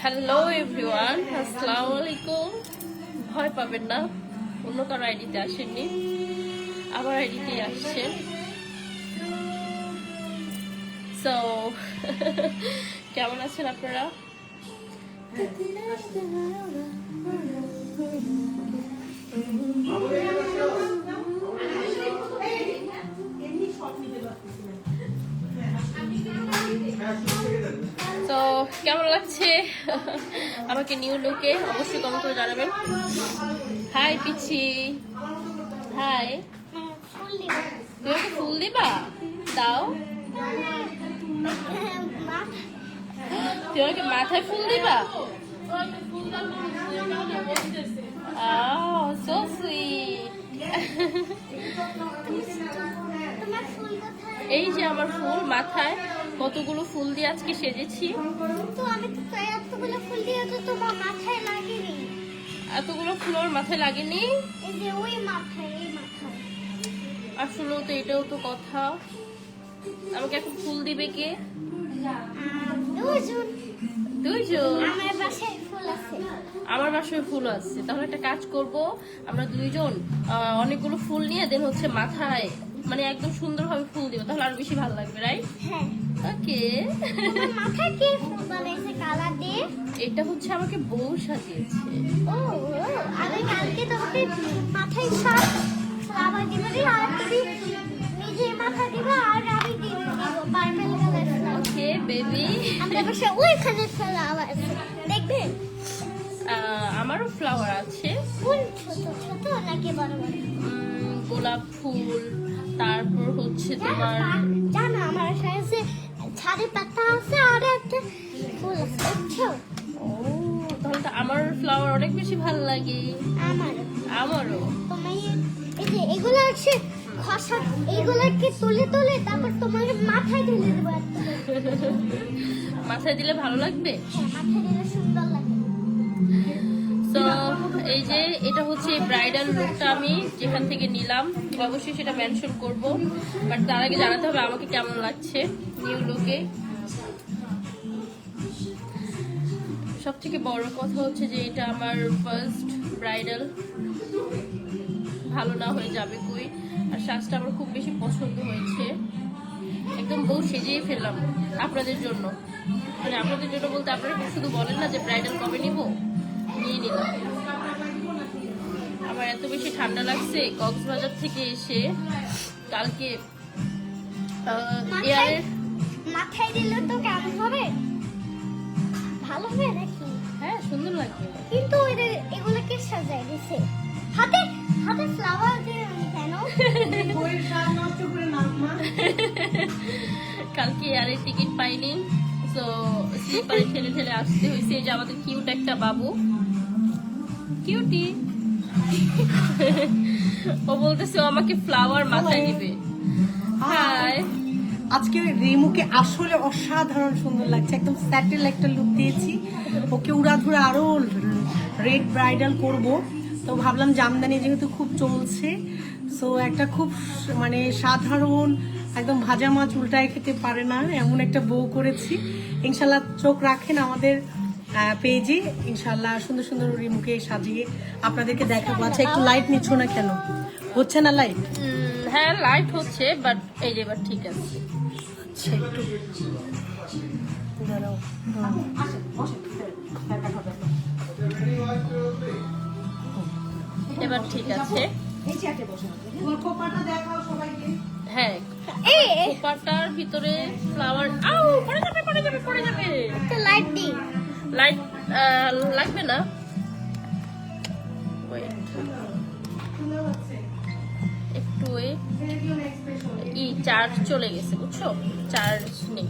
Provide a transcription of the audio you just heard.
Hello everyone আসসালামু আলাইকুম ভয় পাবেন না। অন্য কারও আইডিতে আসেননি। আমার আইডিতেই আসছে। সো কেমন আছেন আপনারা? কেমন লাগছে? আমাকে নিউ লুকে অবশ্যই কমেন্ট করে জানাবেন। হাই পিছি হাই তুমি আমাকে ফুল দিবা? দাও। তুমি আমাকে মাথায় ফুল দিবা? Oh, so sweet. এই যে আমার ফুল মাথায়। কতগুলো ফুল দিয়ে আজকে সেজেছি? তো আমি তো এতগুলো ফুল দিয়ে তো তোমার মাথায় লাগেনি। এতগুলো ফুল আমার মাথায় লাগেনি? এই যে ওই মাথায় এই মাথায়। আসলে তো এটাও তো কথা। আমাকে এখন ফুল দিবে কে? দুজন। দুইজন আমার বাসায় ফুল আছে। আমার বাসায় ফুল আছে। তাহলে একটা কাজ করব আমরা দুইজন অনেকগুলো ফুল নিয়ে দেন হচ্ছে মাথায়। মানে একদম সুন্দরভাবে ফুল দিব তাহলে আরও বেশি ভালো লাগবে রাইট হ্যাঁ। ওকে মাথায় কি ফুল বানাইছে? কালার দিয়ে? এটা হচ্ছে আমাকে বউ সাজিয়েছে। ও আমি কালকে তোমাকে মাথায় সব ফ্লাওয়ার দিবে আর তুমি নিজের মাথা দিবে আর আমি দিব পার্পল কালার ওকে বেবি আমার বাসায় ওইখানে ফ্লাওয়ার দেখবে? আমারও ফ্লাওয়ার আছে। ফুল ছোট ছোট নাকি বড় বড়? গোলাপ ফুল। তারপর হচ্ছে তোমার জানো আমার সাথে ছাড়ে পাতা আছে আর একটা ফুল আছে ও তাহলে তো আমার ফ্লাওয়ার অনেক বেশি ভালো লাগে। আমার আমারও। তোমার এই যে এগুলো হচ্ছে খসা এইগুলোকে তুলে তুলে তারপর তোমার মাথায় ঢেলে দেবো মাথায় দিলে ভালো লাগবে? হ্যাঁ মাথায় দিলে সুন্দর লাগে তো এই যে এটা হচ্ছে ব্রাইডাল লুকটা আমি যেখান থেকে নিলাম অবশ্যই সেটা মেনশন করব বাট তার আগে জানাতে হবে আমাকে কেমন লাগছে নিউ লুকে সব থেকে বড় কথা হচ্ছে যে এটা আমার ফার্স্ট ব্রাইডাল ভালো না হয়ে যাবে কই, আর সাজটা আমার খুব বেশি পছন্দ হয়েছে। একদম বউ সেজেই ফেললাম আপনাদের জন্য। মানে আপনাদের জন্য বলতে আপনারা শুধু বলেন না যে ব্রাইডাল কবে নিব? এত বেশি ঠান্ডা লাগছে কক্সবাজার থেকে এসে কালকে এয়ারের মাথায় দিলে তো কেমন হবে? ভালো হবে নাকি? হ্যাঁ সুন্দর লাগবে কিন্তু ওই এগুলোকে সাজাই দিছে। হাতে হাতে ফ্লাওয়ার দিয়ে কেন? বইয়ের সাজ নষ্ট করে নাম মা। কালকে এয়ারের টিকিট পাইনি তো স্লিপারে ঠেলে ঠেলে আসতে হয়েছে। যে আমাদের কিউট একটা বাবু। কিউটি ও বলতেছে আমাকে ফ্লাওয়ার মাথায় দিবে। হাই আজকে রিমুকে আসলে অসাধারণ সুন্দর লাগছে। একদম স্যাটেল একটা লুক দিয়েছি। ওকে উড়াধুরা আরও রেড ব্রাইডাল করব। তো ভাবলাম জামদানি যেহেতু খুব চলছে সো একটা খুব মানে সাধারণ একদম ভাজা মাছ উল্টায় খেতে পারে না এমন একটা বউ করেছি। ইনশাল্লাহ চোখ রাখেন আমাদের পেজে ইনশাল্লাহ সুন্দর সুন্দর রিমুকে সাজিয়ে আপনাদেরকে দেখাবো। আচ্ছা একটু লাইট নিচ্ছ না কেন? হচ্ছে না লাইট হ্যাঁ লাইট হচ্ছে বাট এই যে এবার ঠিক আছে। আচ্ছা একটু দাঁড়াও এবার ঠিক আছে। হ্যাঁ এই ভিতরে ফ্লাওয়ার আউ পড়ে যাবে পড়ে যাবে পড়ে যাবে। লাইট লাইট লাগবে না. একটু. ই চার্জ চলে গেছে বুঝছ চার্জ নেই